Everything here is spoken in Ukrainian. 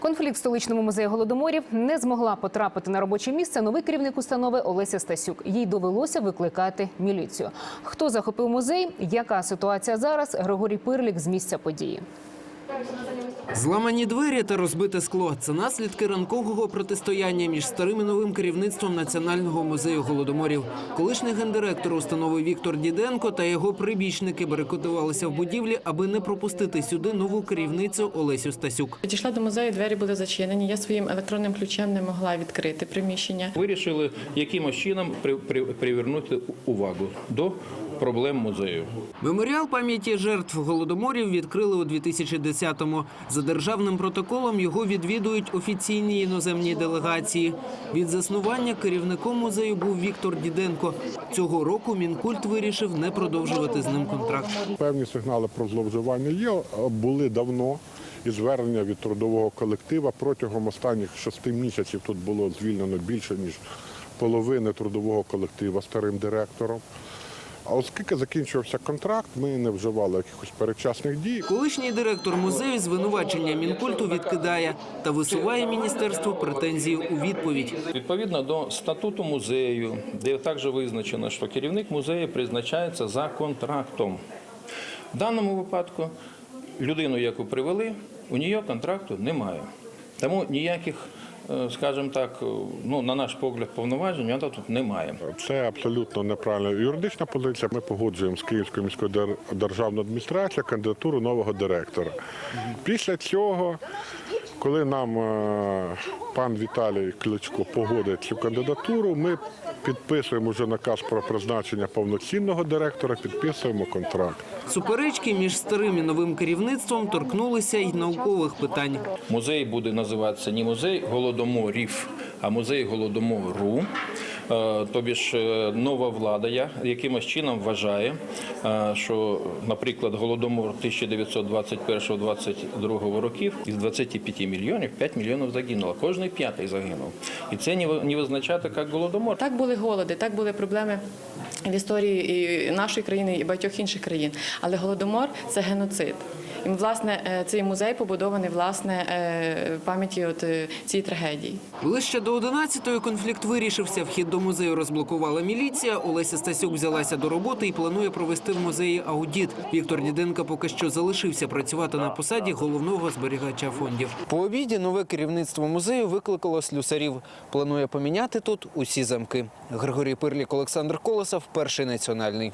Конфлікт в столичному музеї голодоморів не змогла потрапити на робоче місце новий керівник установи Олеся Стасюк. Їй довелося викликати міліцію. Хто захопив музей? Яка ситуація зараз? Григорій Пирлік з місця події. Зламані двері та розбите скло це наслідки ранкового протистояння між старим і новим керівництвом Національного музею голодоморів. Колишній гендиректор установи Віктор Діденко та його прибічники барикадувалися в будівлі, аби не пропустити сюди нову керівницю Олесю Стасюк. Підійшла до музею, двері були зачинені. Я своїм електронним ключем не могла відкрити приміщення. Вирішили якимось чином при, при, привернути увагу до проблем музею. Меморіал пам'яті жертв голодоморів відкрили у 2010-му. За державним протоколом його відвідують офіційні іноземні делегації. Від заснування керівником музею був Віктор Діденко. Цього року Мінкульт вирішив не продовжувати з ним контракт. Певні сигнали про зловживання є, були давно. І звернення від трудового колектива протягом останніх шести місяців тут було звільнено більше ніж половини трудового колектива старим директором. А оскільки закінчився контракт, ми не вживали якихось передчасних дій. Колишній директор музею звинувачення Мінкульту відкидає та висуває міністерству претензії у відповідь. Відповідно до статуту музею, де також визначено, що керівник музею призначається за контрактом. В даному випадку людину, яку привели, у нього контракту немає. Тому ніяких, скажімо так, е, ну, на наш погляд, повноважень тут немає. Це абсолютно неправильна юридична позиція. Ми погоджуємо з Київською міською дер- державною адміністрацією кандидатуру нового директора. Після цього, коли нам е, пан Віталій Кличко погодить цю кандидатуру, ми підписуємо вже наказ про призначення повноцінного директора, підписуємо контракт. Суперечки між старим і новим керівництвом торкнулися й наукових питань. Музей буде називатися не музей голодоморів, а музей голодомору. Е, Тобі ж е, нова влада я якимось чином вважає, е, що, наприклад, голодомор 1921-22 років із 25 мільйонів 5 мільйонів загинуло. Кожний п'ятий загинув. І це не ви- не визначати як голодомор. Так були голоди, так були проблеми в історії і нашої країни і багатьох інших країн. Але голодомор це геноцид. І власне е, цей музей побудований власне е, пам'яті от е, цієї трагедії. Ближче до 11-ї конфлікт вирішився. Вхід до музею розблокувала міліція. Олеся Стасюк взялася до роботи і планує провести в музеї аудіт. Віктор Діденко поки що залишився працювати на посаді головного зберігача фондів. По обіді нове керівництво музею викликало слюсарів. Планує поміняти тут усі замки. Григорій Пирлік, Олександр Колосов, перший національний.